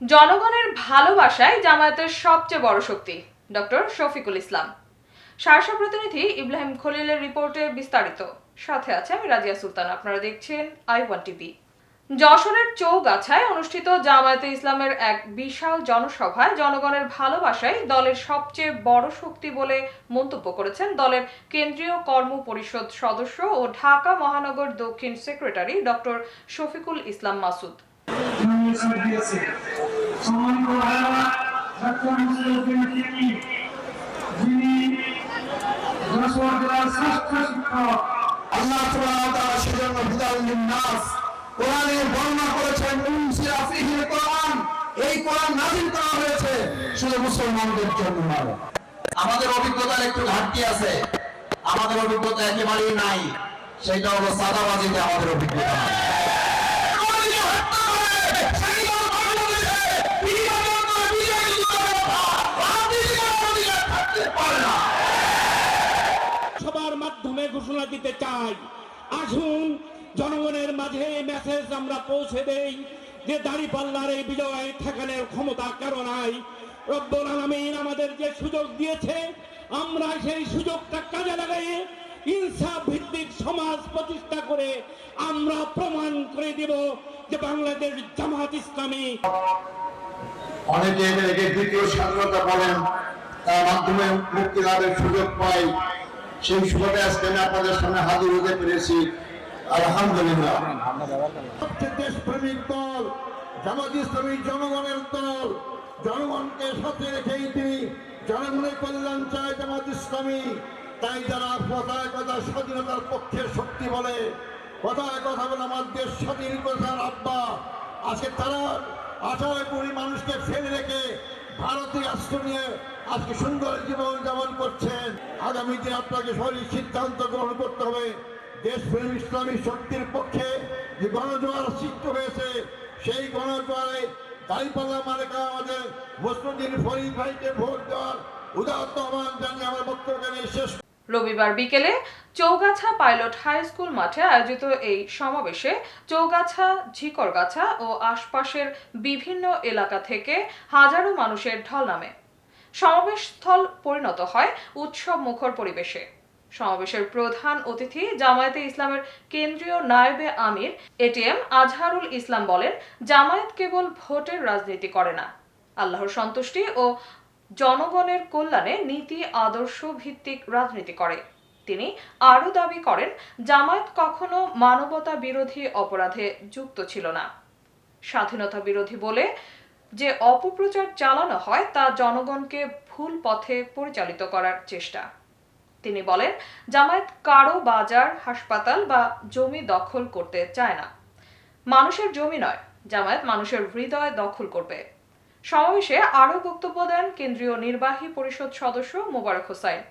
জনগণের ভালোবাসায় জামায়াতের সবচেয়ে বড় শক্তি, ডক্টর শফিকুল ইসলাম। সারসা প্রতিনিধি ইব্রাহিম খলিলের রিপোর্টে বিস্তারিত। সাথে আছে আমি রাজিয়া সুলতান, আপনারা দেখছেন আই ওয়ান টিভি। যশোরের চৌগাছায় অনুষ্ঠিত জামায়াতে ইসলামের এক বিশাল জনসভায় জনগণের ভালোবাসায় দলের সবচেয়ে বড় শক্তি বলে মন্তব্য করেছেন দলের কেন্দ্রীয় কর্ম পরিষদ সদস্য ও ঢাকা মহানগর দক্ষিণ সেক্রেটারি ডক্টর শফিকুল ইসলাম মাসুদ। এই মুসলমানদের আমাদের অভিজ্ঞতার একটু ঘাটতি আছে। আমাদের অভিজ্ঞতা একেবারেই নাই। সেটা হলো সাদাবাজিতে আমাদের অভিজ্ঞতা আমাদেরকে হত্যা করে স্বাধীন বাংলাদেশে বিভাজন করে বিজয় যুদ্ধের কথা রাজনীতির অধিকার থাকতে পারে না সবার মাধ্যমে ঘোষণা দিতে চাই। আসুন, জনগণের মাঝে মেসেজ আমরা পৌঁছে দেই যে দাড়ি পাল্লার এই বিজয় ঠেকানোর ক্ষমতা কারও নাই। রব্বুল আলামিন আমাদের যে সুযোগ দিয়েছে, আমরা সেই সুযোগটা কাজে লাগিয়ে ইনসাফ ভিত্তিক সমাজ প্রতিষ্ঠা করে আমরা প্রমাণ করে দেব যে বাংলাদেশ জামাত ইসলামী অনেকে দ্বিতীয় স্বাধীনতা বলেন তার মাধ্যমে মুক্তি লাভের সুযোগ পাই সেই সুযোগে আজকে আমি আপনাদের সামনে হাজির হতে পেরেছি। আলহামদুলিল্লাহ। দল, জামাত ইসলামী জনগণের দল, জনগণকে সাথে রেখেই তিনি জনগণের কল্যাণ চায় জামাত ইসলামী। তাই যারা কথায় কথা, স্বাধীনতার পক্ষের শক্তি বলে কথায় কথা বলে আমার দেশ স্বাধীন করার আব্বা, আজকে তারা আঠারো কোটি মানুষকে ফেলে রেখে ভারতীয় রাষ্ট্র নিয়ে আজকে সুন্দর জীবন যাপন করছেন। আগামী দিনে আপনাকে সঠিক সিদ্ধান্ত গ্রহণ করতে হবে। দেশপ্রেম ইসলামী শক্তির পক্ষে যে গণজোয়ার সৃষ্টি হয়েছে, সেই গণজোয়ারে দাঁড়িপাল্লা মালিকা আমাদের মুসলিম ফরিদ ভাইকে ভোট দেওয়ার উদাহরণ আহ্বান জানিয়ে আমার বক্তব্য শেষ রবিবার বিকেলে চৌগাছা পাইলট হাই স্কুল মাঠে আয়োজিত এই সমাবেশে চৌগাছা, ঝিকরগাছা ও আশপাশের বিভিন্ন এলাকা থেকে হাজারো মানুষের ঢল নামে। সমাবেশ স্থল পরিণত হয় উৎসব মুখর পরিবেশে। সমাবেশের প্রধান অতিথি জামায়াতে ইসলামের কেন্দ্রীয় নায়েবে আমির এটিএম আজহারুল ইসলাম বলেন, জামায়াত কেবল ভোটের রাজনীতি করে না। আল্লাহর সন্তুষ্টি ও জনগণের কল্যাণে নীতি, আদর্শ ভিত্তিক রাজনীতি করে। তিনি আরও দাবি করেন, জামায়াত কখনো মানবতা বিরোধী অপরাধে যুক্ত ছিল না। স্বাধীনতা বিরোধী বলে যে অপপ্রচার চালানো হয়, তা জনগণকে ভুল পথে পরিচালিত করার চেষ্টা। তিনি বলেন, জামায়াত কারও বাজার, হাসপাতাল বা জমি দখল করতে চায় না। মানুষের জমি নয়, জামায়াত মানুষের হৃদয় দখল করবে। সমাবেশে আরও বক্তব্য দেন কেন্দ্রীয় নির্বাহী পরিষদ সদস্য মোবারক হোসাইন।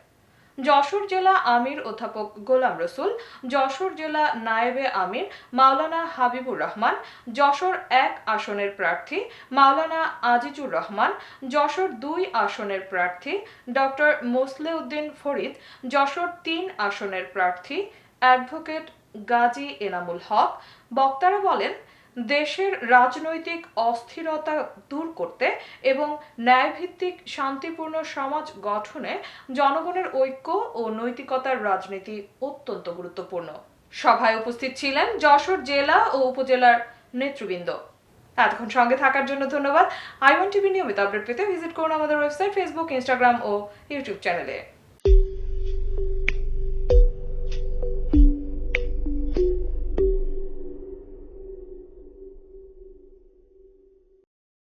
যশোর জেলা আমির অধ্যাপক গোলাম রসুল, যশোর জেলা নায়েবে আমির মাওলানা হাবিবুর রহমান, যশোর এক আসনের প্রার্থী মাওলানা আজিজুর রহমান, যশোর দুই আসনের প্রার্থী ডক্টর মোসলেউদ্দিন ফরিদ, যশোর তিন আসনের প্রার্থী অ্যাডভোকেট গাজী এনামুল হক। বক্তারা বলেন দেশের রাজনৈতিক অস্থিরতা দূর করতে এবং ন্যায়ভিত্তিক শান্তিপূর্ণ সমাজ গঠনে জনগণের ঐক্য ও নৈতিকতার রাজনীতি অত্যন্ত গুরুত্বপূর্ণ। সভায় উপস্থিত ছিলেন যশোর জেলা ও উপজেলার নেতৃবৃন্দ। এতক্ষণ সঙ্গে থাকার জন্য ধন্যবাদ। আই ওয়ান টিভি নিয়মিত আপডেট পেতে ভিজিট করুন আমাদের ওয়েবসাইট, ফেসবুক, ইনস্টাগ্রাম ও ইউটিউব চ্যানেলে।